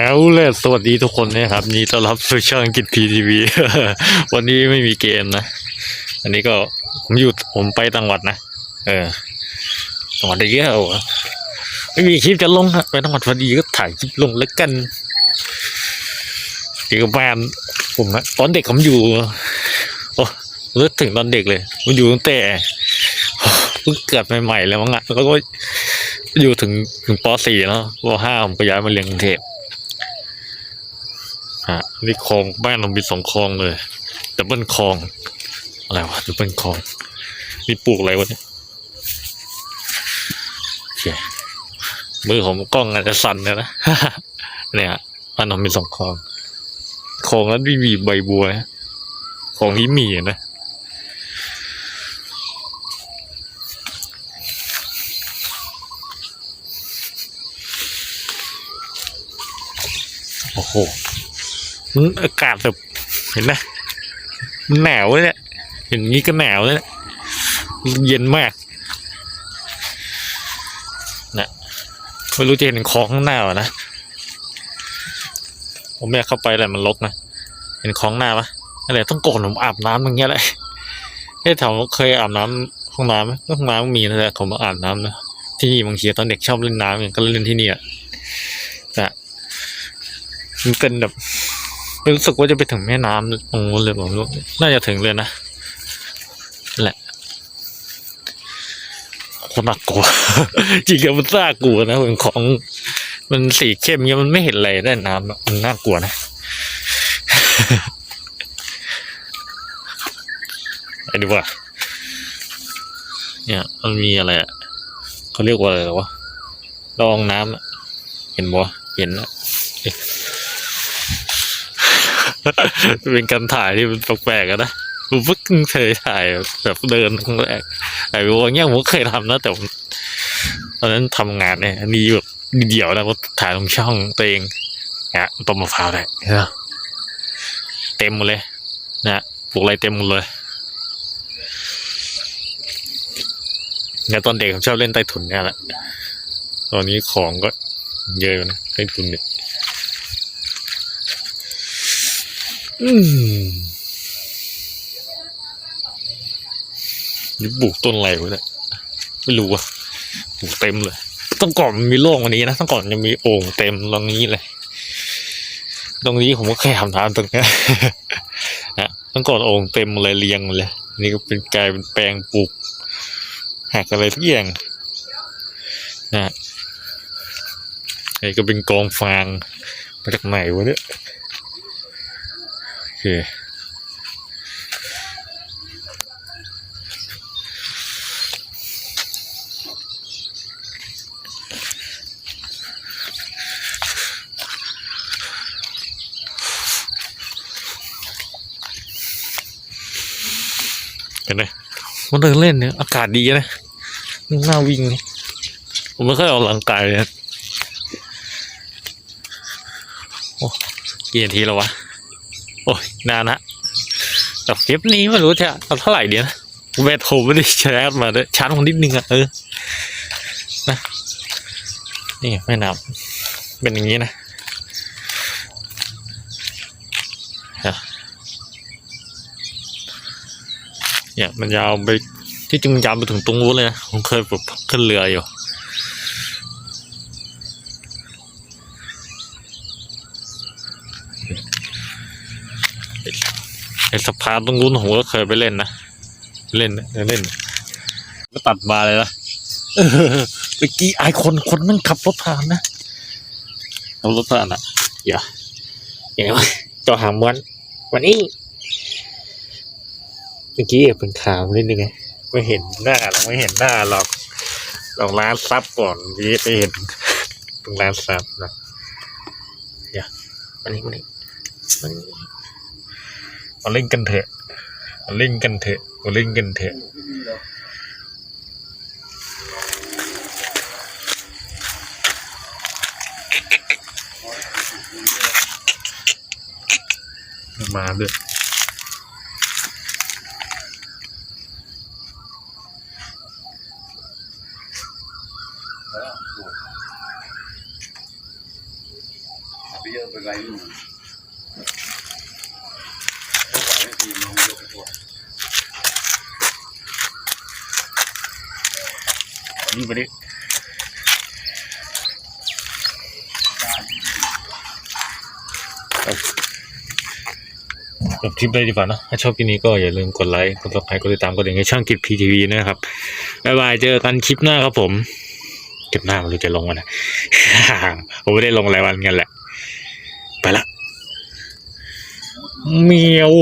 เอาเลยสวัสดีทุกคนนะครับนี่ต้อนรับสู่ช่องกิจพีทีวีวันนี้ไม่มีเกมนะ อันนี้ก็ผมอยู่ผมไปต่างจังหวัดนะ เออจังหวัดเดียวไม่มีคลิปจะลงฮะไปจังหวัดพอดีก็ถ่ายคลิปลงแล้วกันเกี่กับบ้านผมนะตอนเด็กผมอยู่โอ้เลิกถึงตอนเด็กเลยผมอยู่ตั้งแต่เพิ่งเกิดใหม่ๆแล้วมั้งอะแล้วก็อยู่ถึงถึงป .4 เนาะป .5 ผมก็ย้ายมาเรียนกรุงเทพ ฮะนี่คลองบ้านเรามีสองคลองเลยดับเบิลคลองอะไรวะดับเบิลคลองนี่ปลูกอะไรวะเนี่ยโอเคมือของกล้องอาจจะสั่นเลยนะเนี่ยฮะบ้านเรามีสองคลองคลองนั้นไม่มีใบบัวนะคลองนี้มีนะโอ้โหน อากาศแบบเห็นไหมมันหนาวเลยเนี่ยเห็นงี้ก็หนาวเลยเนี่ยเย็นมากนะไม่รู้จะเห็นคลองข้างหน้าป่ะนะผมไม่อยากเข้าไปแต่มันรกนะเห็นคลองหน้าปะอะไรต้องก่อนผมอาบน้ำอย่างเงี้ยแหละเฮ้ยถามว่าเคยอาบน้ำห้องน้ำไหมห้องน้ำมีนะแต่ผมอาบน้ำนะที่นี่บางทีตอนเด็กชอบเล่นน้ำอย่างก็เล่นที่นี่อะแต่มันเป็นแบบ รู้สึกว่าจะไปถึงแม่น้ำตรงนู้นเลยผมรู้น่าจะถึงเลยนะแหละคนน่ากลัวจริงๆมันน่ากลัวนะมันของมันสีเข้มเงี้ยมันไม่เห็นอะไรได้น้ำมันน่ากลัวนะไอ้ดูว่าเนี่ยมันมีอะไรอะเขาเรียกว่าอะไรหรอวะรองน้ำเห็นบ่เห็นแล้ว เป็นการถ่ายที่มันแปลกๆอะนะผมเพิ่งเคยถ่ายแบบเดินครั้งแรกแต่ว่าเงี้ยผมก็เคยทำนะแต่ผมตอนนั้นทำงานเนี่ยมีแบบเดี่ยวนะก็ถ่ายลงช่องตัวเองนะต้นมะพร้าวได้เห็นปะเต็มหมดเลย นะปลูกอะไรเต็มหมดเลยเนี่ยตอนเด็กผมชอบเล่นใต้ถุนเนี่ยแหละ ตอนนี้ของก็เยอะอยู่นะใต้ถุนเนี่ย อืม นี่ปลูกต้นอะไรวะเนี่ยไม่รู้ว่ะปลูกเต็มเลย ต้องก่อนมีโล่งวันนี้นะต้องก่อนยังมีโอ่งเต็มตรงนี้เลย ตรงนี้ผมก็แค่ทำทานตรงนี้นะต้องก่อนโอ่งเต็มเลยเรียงเลย นี่ก็เป็นกลายเป็นแปลงปลูกหักอะไรทุกอย่างนะไอ้ก็เป็นกองฟางมาจากไหนวะเนี่ย เค เห็นไหมมันเดินเล่นเนี่ย อากาศดีนะน่าวิ่งนี่ผมไม่เคยออกกำลังกายเลยโอ้กี่นาทีแล้ววะ โอ้ยนานนะแต่คลิปนี้ไม่รู้จะเอาเท่าไหร่เดียวนะแบตผมไม่ได้แชร์มาด้วยชาร์จของนิดนึงอะเออนะนี่แม่น้ำเป็นอย่างนี้นะเนี่ยมันยาวไปที่จริงยาวไปถึงตรงนู้นเลยนะผมเคยแบบขึ้นเรืออยู่ ไอ้สะพานตรงนู้นผมก็เคยไปเล่นนะ เล่นนะเล่น ก็ตัดมาเลยนะเออเมื่อกี้ไอายคนคนมันขับรถผ่านนะขับรถผ่านอะอย่าอย่างไรจอหางวันวันนี้เมื่อกี้เป็นข่าวนิดนึงไงไม่เห็นหน้าหรอกไม่เห็นหน้าหรอกลองร้านซับก่อนนี้ไปเห็นตรงร้านซับนะอย่าวันนี้วันนี้วันนี้ มาเล่นกันเถอะมาเล่นกันเถอะมาเล่นกันเถอะมาด้วยเยอะไปไรนู่นเขาไหวไม่ทีมองยกไปทั่ว นี่ไปดิจบคลิปเลยดีกว่าเนะถ้าชอบคลิปนี้ก็อย่าลืมกดไลค์ กดซับสไครต์กดติดตามกดดิ่งให้ช่างกิจพีทีวีนะครับ บ๊ายบาย เจอกันคลิปหน้าครับผมคลิปหน้าไมันจะลงวันไหนผมไม่ได้ลงรายวันกันแหละ ไปละเมียว